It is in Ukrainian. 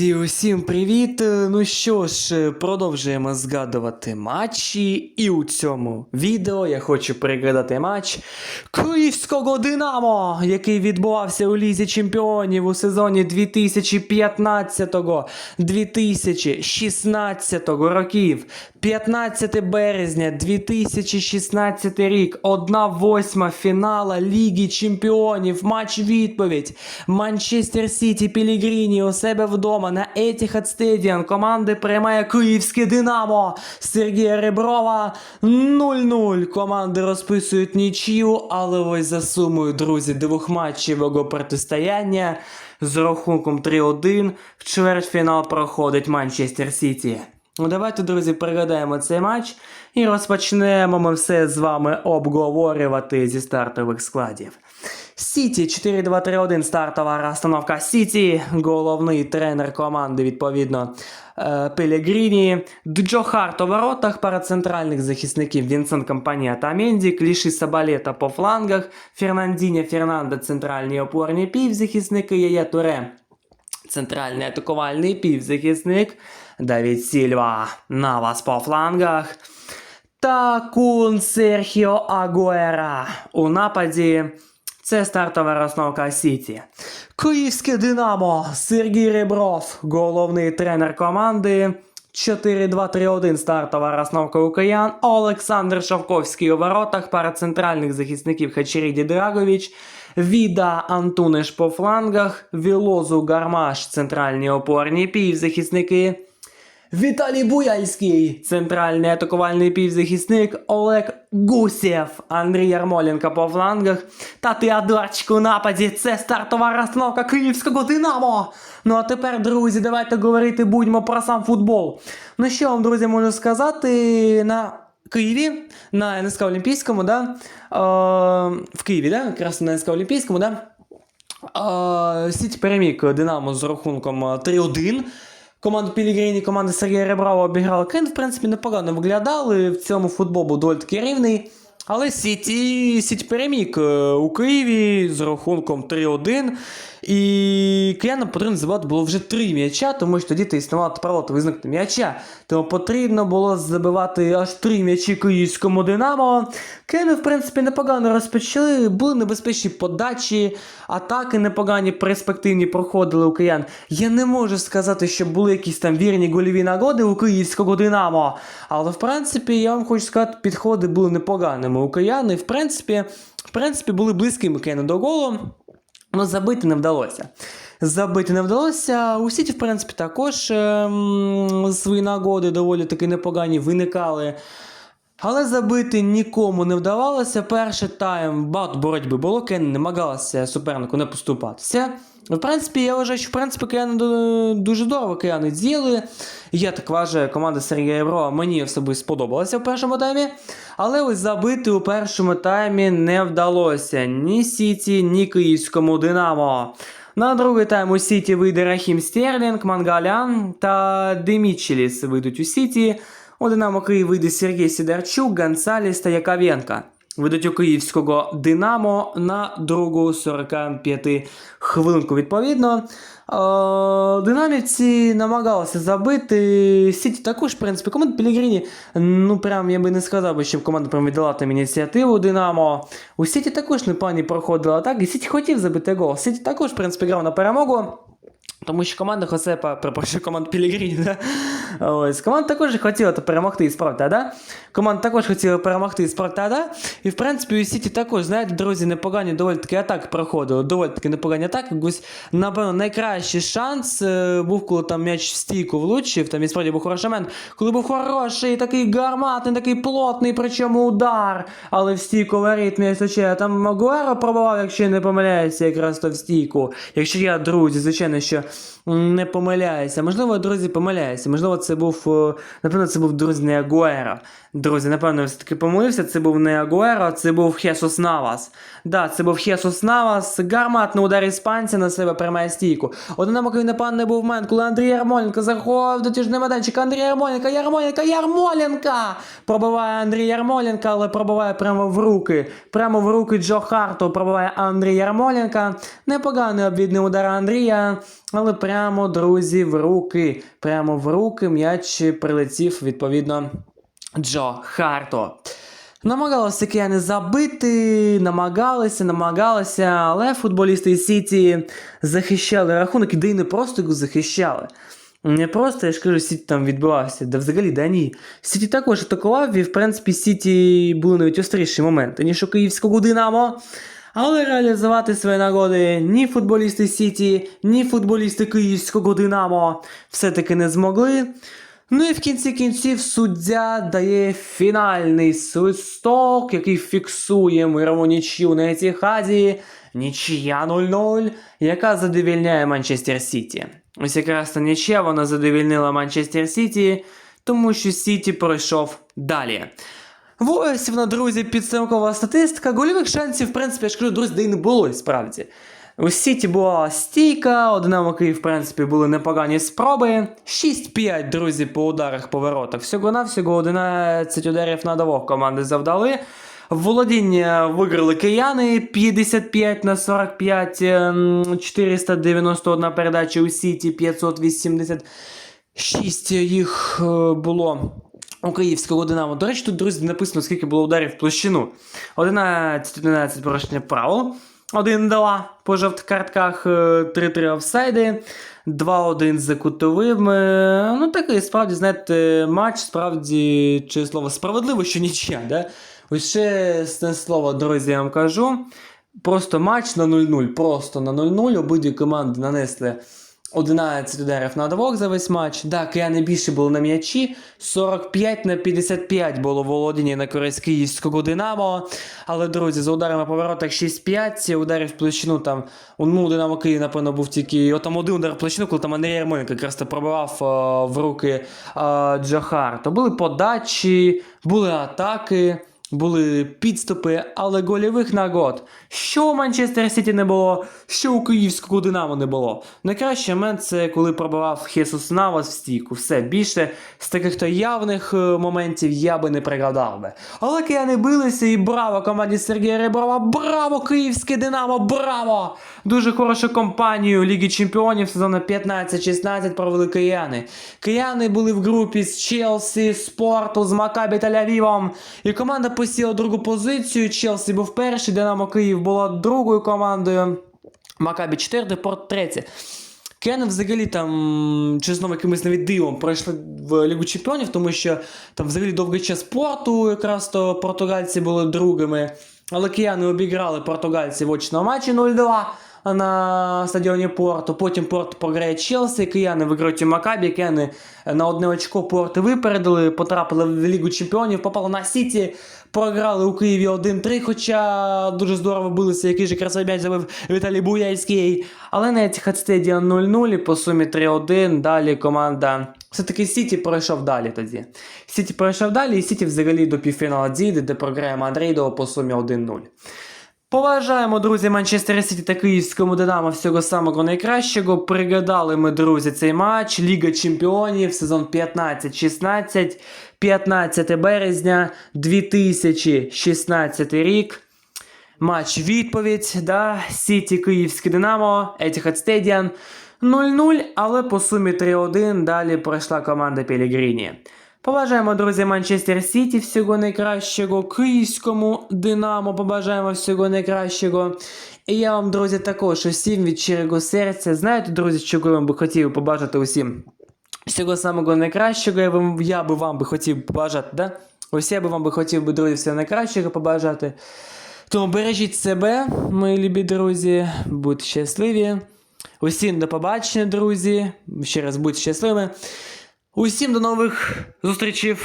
Друзі, усім привіт! Ну що ж, продовжуємо згадувати матчі, і у цьому відео я хочу переглядати матч Київського Динамо, який відбувався у Лізі Чемпіонів у сезоні 2015-2016 років. 15 березня 2016 рік, 1-8 фінала Ліги Чемпіонів, матч відповідь. Манчестер Сіті Пілігріні у себе вдома на Етіхад Стедіан команди приймає Київське Динамо Сергія Реброва 0-0. Команди розписують нічию, але ось за сумою, друзі, двохматчевого протистояння з рахунком 3-1 в чвертьфінал проходить Манчестер Сіті. Ну, давайте, друзі, пригадаємо цей матч і розпочнемо ми все з вами обговорювати зі стартових складів. Сіті 4-2-3-1 стартова розстановка Сіті. Головний тренер команди, відповідно, Пелегріні. Джо Харт у воротах, пара центральних захисників Вінсент Компанія та Менді, Кліші Сабалета по флангах, Фернандіня Фернандо центральні опорні півзахисники, Яя Туре центральний атакувальний півзахисник Давід Сільва Навас по флангах. Та Кун Серхіо Агуера у нападі. Це стартова розновка Сіті. Київське Динамо Сергій Ребров, головний тренер команди. 4-2-3-1 стартова розновка у киян. Олександр Шовковський у воротах, пара центральних захисників Хачеріді Драгович. Віда Антунеш по флангах, Вілозу Гармаш, центральні опорні півзахисники. Віталій Буяльський, центральний атакувальний півзахисник, Олег Гусєв, Андрій Ярмоленко по флангах та Теодорчик у нападі. Це стартова розстановка київського Динамо. Ну а тепер, друзі, давайте говорити будьмо про сам футбол. Ну що вам, друзі, можу сказати на Києві, на НСК Олімпійському, да? е, в Києві, да? якраз на НСК Олімпійському, да? Е, Сіть переміг Динамо з рахунком е, 3-1. Команда Пілігріні, команда Сергія Ребрава обіграла Кент в принципі, непогано виглядали. В цьому футбол був доволі таки рівний. Але Сіті, Сіті переміг е, у Києві з рахунком 3-1. І киянам потрібно забивати було вже три м'яча, тому що тоді існувало право визнати м'яча. Тому потрібно було забивати аж три м'ячі київському Динамо. Кияни, в принципі, непогано розпочали, були небезпечні подачі, атаки непогані, перспективні проходили у киян. Я не можу сказати, що були якісь там вірні гольові нагоди у київського Динамо. Але в принципі, я вам хочу сказати, підходи були непоганими І в принципі, в принципі, були близькими кияни до голу. але забити не вдалося. Забити не вдалося. У Сіті, в принципі, також ем, свої нагоди доволі таки непогані виникали. Але забити нікому не вдавалося. Перший тайм багато боротьби було, Кен намагалася супернику не поступатися. В принципі, я вважаю, що в принципі кияни дуже здорово кияни діяли. Я так вважаю, команда Сергія Євро мені особисто сподобалася в першому таймі. Але ось забити у першому таймі не вдалося ні Сіті, ні київському Динамо. На другий тайм у Сіті вийде Рахім Стерлінг, Мангалян та Демічеліс вийдуть у Сіті. У Динамо Київ вийде Сергій Сідорчук, Гонсаліс та Яковенка. Ведуть у київського Динамо на другу 45 хвилинку. Відповідно, Е, динамівці намагалися забити. Сіті також, в принципі, команда Пелігріні, ну прям я би не сказав, би, щоб команда прям віддала там ініціативу Динамо. У Сіті також непогані проходила так, і Сіті хотів забити гол. Сіті також, в принципі, грав на перемогу. Тому що команда Хосепа, перепрошую, команда Пілігріні, да? Ось, команда також хотіла перемогти і Спартада. Команда також хотіла перемогти і Спартада. І в принципі у Сіті також, знаєте, друзі, непогані доволі таки атаки проходили. Доволі таки непогані атаки. Ось, напевно, найкращий шанс е, був, коли там м'яч в стійку влучив. Там і справді був хороший момент. Коли був хороший, такий гарматний, такий плотний, причому удар. Але в стійку воріт м'яч. Там Магуеро пробував, якщо я не помиляюся, якраз то в стійку. Якщо я, друзі, звичайно, що не помиляюся. Можливо, друзі, помиляюся. Можливо, це був, е, напевно, це був друзі не Агуеро. Друзі, напевно, все-таки помилився. Це був не Агуеро, це був Хесус Навас. Да, це був Хесус Навас. Гарматний удар іспанця на себе приймає стійку. Один намокий напевно, був момент, коли Андрій Ярмоленко заходив до тяжний майданчик. Андрій Ярмоленко, Ярмоленко, Ярмоленко! Пробиває Андрій Ярмоленко, але пробиває прямо в руки. Прямо в руки Джо Харту пробиває Андрій Ярмоленко. Непоганий обвідний удар Андрія. Але прямо, друзі, в руки. Прямо в руки м'яч прилетів, відповідно, Джо Харто. Намагалися кияни забити, намагалися, намагалися, але футболісти Сіті захищали рахунок, і де й не просто його захищали. Не просто, я ж кажу, Сіті там відбивався, да взагалі, да ні. Сіті також атакував, і в принципі Сіті були навіть остріші моменти, ніж у київського Динамо. Але реалізувати свої нагоди ні футболісти Сіті, ні футболісти київського Динамо все-таки не змогли. Ну і в кінці кінців суддя дає фінальний свисток, який фіксує мирову нічю на Етіхаді. Нічия 0-0, яка задовільняє Манчестер Сіті. Ось якраз та нічия вона задовільнила Манчестер Сіті, тому що Сіті пройшов далі. Ось вона, друзі, підсумкова статистика. Гольових шансів, в принципі, я ж кажу, друзі, де й не було і справді. У Сіті була стійка, у Динамо Київ, в принципі, були непогані спроби. 6-5, друзі, по ударах поворотах. Всього-навсього 11 ударів на двох команди завдали. Володіння виграли кияни 55 на 45, ем, 491 передача у Сіті, 586 їх е, було у київського Динамо. До речі, тут, друзі, написано, скільки було ударів в площину. 11-11 порушення правил. 1-2 по жовтих картках, е, 3-3 офсайди, 2-1 за кутовим. Е, Ну, такий, справді, знаєте, матч, справді, чи слово справедливо, що нічия, да? Ось ще це слово, друзі, я вам кажу. Просто матч на 0-0. Просто на 0-0. Обидві команди нанесли 11 ударів на двох за весь матч. Да, кияни більше були на м'ячі. 45 на 55 було володіння на користь київського Динамо. Але, друзі, за ударами по воротах 6-5, ударів в площину там. Ну, Динамо Київ, напевно, був тільки. От там один удар в площину, коли там Андрій Ярмоленко якраз пробивав е, в руки е, Джохар. То були подачі, були атаки. Були підступи, але гольових нагод. Що у Манчестер Сіті не було, що у київського Динамо не було. Найкращий момент це коли пробивав Хесус Навас в стійку. Все більше з таких то явних е, моментів я би не пригадав би. Але кияни билися і браво команді Сергія Реброва, браво київське Динамо, браво! Дуже хорошу компанію Ліги Чемпіонів сезону 15-16 провели кияни. Кияни були в групі з Челсі, Спорту, з Макабі Тель-Авівом. І команда посіла другу позицію. Челсі був перший, Динамо Київ була другою командою. Макабі 4, Порт 3. Кен взагалі там, чи знову якимось навіть дивом пройшли в Лігу Чемпіонів, тому що там взагалі довгий час порту, якраз то португальці були другими. Але кияни обіграли португальців в очному матчі 0-2 на стадіоні Порту. Потім Порт програє Челсі, кияни виграють у Макабі, кияни на одне очко Порту випередили, потрапили в Лігу Чемпіонів, попали на Сіті, програли у Києві 1-3, хоча дуже здорово билися, який же красивий м'яч забив Віталій Буяйський. Але на Etihad Stadium 0-0 і по сумі 3-1. Далі команда. Все-таки Сіті пройшов далі тоді. Сіті пройшов далі, і Сіті взагалі до півфіналу дійде, де програє Мадридо по сумі 1-0. Поважаємо, друзі, Манчестер Сіті та Київському Динамо всього самого найкращого. Пригадали ми, друзі, цей матч. Ліга Чемпіонів, сезон 15-16, 15 березня 2016 рік. Матч відповідь, да, Сіті Київське Динамо, Etihad Stadium 0-0, але по сумі 3-1 далі пройшла команда Пелігріні. Побажаємо, друзі, Манчестер Сіті всього найкращого, Київському Динамо побажаємо всього найкращого. І я вам, друзі, також усім від щирого серця. Знаєте, друзі, чого я би хотів побажати усім? Всього самого найкращого, я, вам, я би вам би хотів побажати, да? Ось я би вам би хотів би, друзі, всього найкращого побажати. Тому бережіть себе, мої любі друзі, будьте щасливі. Усім до побачення, друзі. Ще раз будьте щасливими. Усім до нових зустрічей.